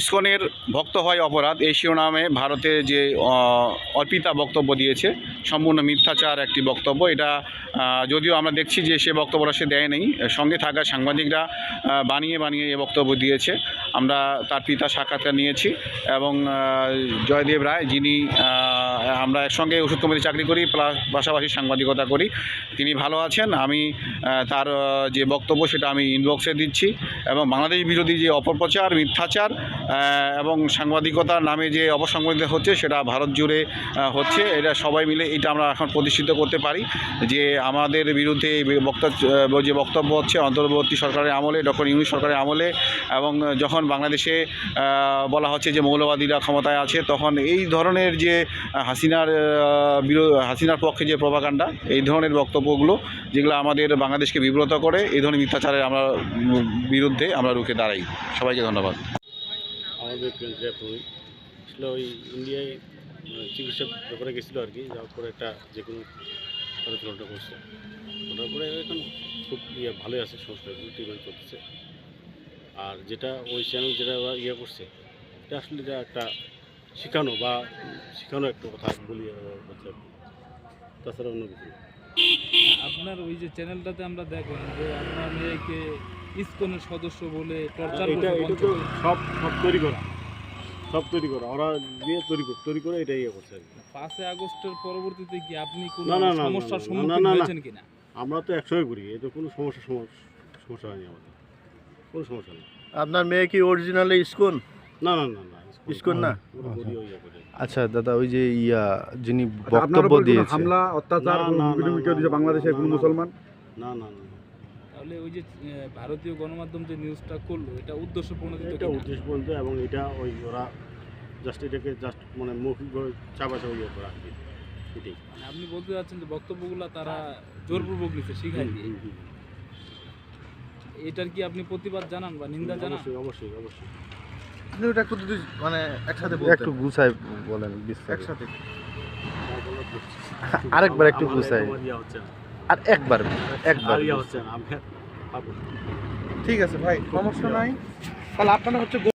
ইসকনের ভক্ত হয় অপরাধ। এই শিরোনামে ভারতে যে অর্পিতা বক্তব্য দিয়েছে, সম্পূর্ণ মিথ্যাচার একটি বক্তব্য। এটা যদিও আমরা দেখছি যে সে বক্তব্যটা সে দেয় নেই সঙ্গে থাকা সাংবাদিকরা বানিয়ে বানিয়ে এ বক্তব্য দিয়েছে। আমরা তার পিতা সাক্ষাৎকার নিয়েছি এবং জয়দেব রায় যিনি আমরা একসঙ্গে ওষুধ কমিটি চাকরি করি, প্লাস পাশাপাশি সাংবাদিকতা করি। তিনি ভালো আছেন, আমি তার যে বক্তব্য সেটা আমি ইনবক্সে দিচ্ছি। এবং বাংলাদেশ বিরোধী যে অপপ্রচার, মিথ্যাচার এবং সাংবাদিকতার নামে যে অপসংবাদিত হচ্ছে, সেটা ভারত জুড়ে হচ্ছে। এটা সবাই মিলে এটা আমরা এখন প্রতিষ্ঠিত করতে পারি যে আমাদের বিরুদ্ধে বক্তব্য যে বক্তব্য হচ্ছে, অন্তর্বর্তী সরকারের আমলে, ডক্টর ইউনুস সরকারের আমলে, এবং যখন বাংলাদেশে বলা হচ্ছে যে মৌলবাদীরা ক্ষমতায় আছে, তখন এই ধরনের যে হাসিনার আহ, বিরো- হাসিনার পক্ষে যে প্রভাকাণ্ডা এই ধরনের বক্তব্যগুলো যেগুলো আমাদের বাংলাদেশকে বিব্রত করে এই ধরনের মিথ্যাচারের আমরা বিরুদ্ধে আমরা রুখে দাঁড়াই। সবাইকে ধন্যবাদ। আমাদের প্রবীণ ওই ইন্ডিয়ায় মানে চিকিৎসক ব্যাপারে গেছিল আর কি যাওয়ার পরে একটা যে কোনো পরিচালনাটা করছে। ওটার পরে এখন খুব ইয়ে ভালোই আছে সংস্থা ট্রিটমেন্ট চলতেছে। আর যেটা ওই চ্যানেল যেটা ইয়ে করছে এটা আসলে এটা একটা শেখানো বা শেখানো একটা কথা বলি হচ্ছে তাছাড়া অন্য কিছু আপনার ওই যে চ্যানেলটাতে আমরা দেখলাম যে আপনার মেয়েকে ইসকনের সদস্য বলে টর্চার এটা এটা তো সব সব তৈরি করা। সব তৈরি করা। ওরা দিয়ে তৈরি করে তৈরি করে এটাই ইয়ে করছে আর কি। পাঁচই আগস্টের পরবর্তীতে কি আপনি কোনো সমস্যার সম্মুখীন। হয়েছেন কিনা? আমরা তো একসঙ্গে ঘুরি এতে কোনো সমস্যা সম- সমস্যা হয়নি আমাদের। কোনো সমস্যা নেই। আপনার মেয়ে কি অরিজিনালি ইস্কন? না না না না ইসকন করে। আচ্ছা দাদা ওই যে ইয়া যিনি আপনার বক্তব্য দিয়েছে। হামলা অত্যাচার না, না, না, কেউ না, দিয়েছে না, কোনো মুসলমান? না না না। তাহলে ওই যে ভারতীয় গণমাধ্যম যে নিউজটা করল এটা উদ্দেশ্য প্রণোদিত এটা? উদ্দেশ্য পর্যন্ত এবং এটা ওই ওরা জাস্ট এটাকে জাস্ট মানে মৌখিকভাবে চাপা চাপা ইয়ে করা আর কি এটাই। মানে আপনি বলতে চাচ্ছেন যে বক্তব্যগুলো তারা জোরপূর্বক নিচ্ছে শিখাই দিয়ে। এটার কি আপনি প্রতিবাদ জানান বা নিন্দা জানান? অবশ্যই অবশ্যই অবশ্যই। আপনি ওটা একটু যদি মানে একসাথে একটু গুছাই বলেন বিস্তারিত একসাথে। আরেকবার একটু গুছাই। ইয়ে হচ্ছে আর একবার একবার। ইয়ে। ঠিক আছে ভাই সমস্যা নাই। তাহলে আপনারা হচ্ছে গো-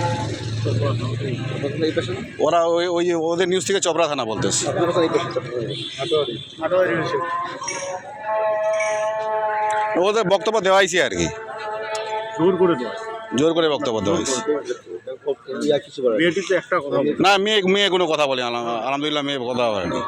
ওরা ওই ওই ওদের নিউজ থেকে চপরা থানা বলতেছে। ওদের বক্তব্য দেওয়াইছি আর কি। জোর করে দেওয়া জোর করে বক্তব্য দেওয়াইছি বিয়েটিতে কথা বলি। না মেয়ে মেয়ে কোনো কথা বলে না। আলহামদুলিল্লাহ মেয়ে কথা বলে না।